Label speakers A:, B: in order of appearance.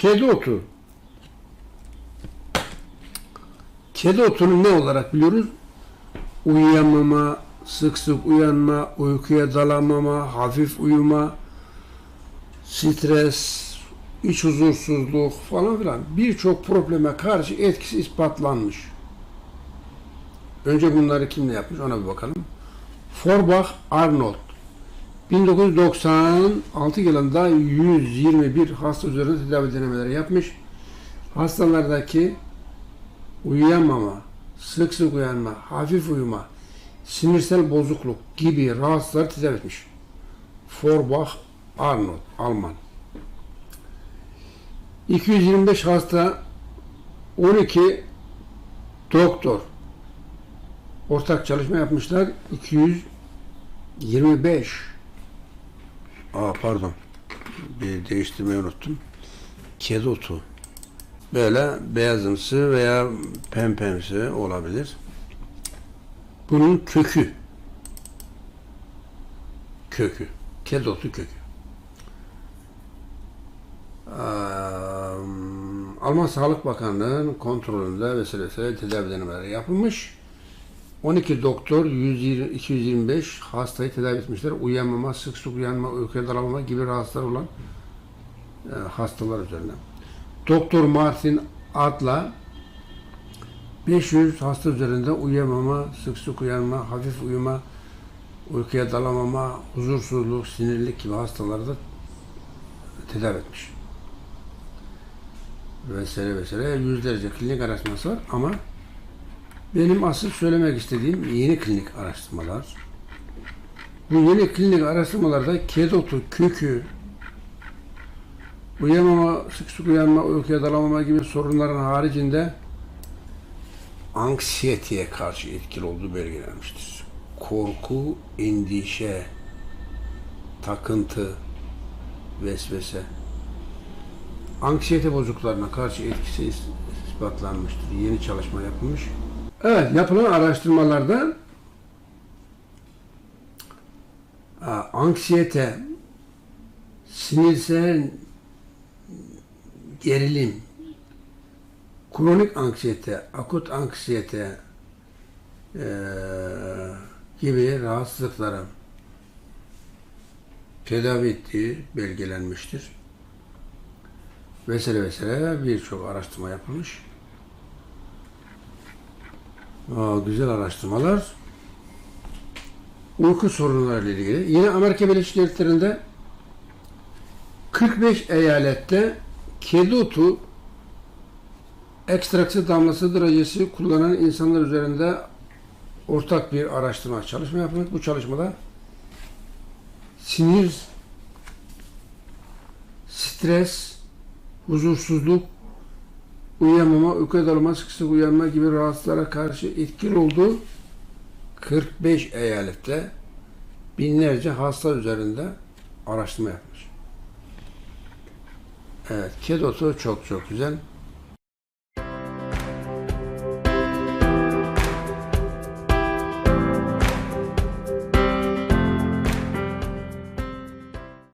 A: Kedi otu. Kedi otunu ne olarak biliyoruz? Uyuyamama, sık sık uyanma, uykuya dalamama, hafif uyuma, stres, iç huzursuzluk falan filan birçok probleme karşı etkisi ispatlanmış. Önce bunları kim ne yapmış ona bir bakalım. Forbach Arnold 1996 yılında 121 hasta üzerinde tedavi denemeleri yapmış. Hastalardaki uyuyamama, sık sık uyanma, hafif uyuma, sinirsel bozukluk gibi rahatsızlıkları tedavi etmiş. Forbach Arnold, Alman. 225 hasta, 12 doktor ortak çalışma yapmışlar. 225 Aa pardon. Bir değiştirmeyi unuttum. Kedi otu. Böyle beyazımsı veya pempemsi olabilir. Bunun kökü. Kökü. Kedi otu kökü. Alman Sağlık Bakanlığı'nın kontrolünde vesaire tedavi denemeleri yapılmış. 12 doktor 120, 225 hastayı tedavi etmişler. Uyuyamama, sık sık uyanma, uykuya dalamama gibi rahatsızlar olan e, hastalar üzerine. Doktor Martin Adla 500 hasta üzerinde uyuyamama, sık sık uyanma, hafif uyuma, uykuya dalamama, huzursuzluk, sinirlik gibi hastalarda tedavi etmiş. Vesaire vesaire yüzlerce klinik araştırması var ama benim asıl söylemek istediğim yeni klinik araştırmalar. Bu yeni klinik araştırmalarda kedotu, kökü, uyuyamama, sık sık uyanma, uykuya dalamama gibi sorunların haricinde anksiyeteye karşı etkili olduğu belgelenmiştir. Korku, endişe, takıntı, vesvese, anksiyete bozukluklarına karşı etkisi is- ispatlanmıştır. Yeni çalışma yapılmış. Evet, yapılan araştırmalarda anksiyete, sinirsel gerilim, kronik anksiyete, akut anksiyete eee, gibi rahatsızlıkların tedavi ettiği belgelenmiştir. Vesaire vesaire birçok araştırma yapılmış. Aa, güzel araştırmalar. Uyku sorunları ile ilgili. Yine Amerika Birleşik Devletleri'nde 45 eyalette kedi otu ekstraksi damlası derecesi kullanan insanlar üzerinde ortak bir araştırma çalışma yapılmış. Bu çalışmada sinir, stres, huzursuzluk, uyuyamama, uykuya dalma, sık sık uyanma gibi rahatsızlara karşı etkili olduğu 45 eyalette binlerce hasta üzerinde araştırma yapmış. Evet, kedi otu çok çok güzel.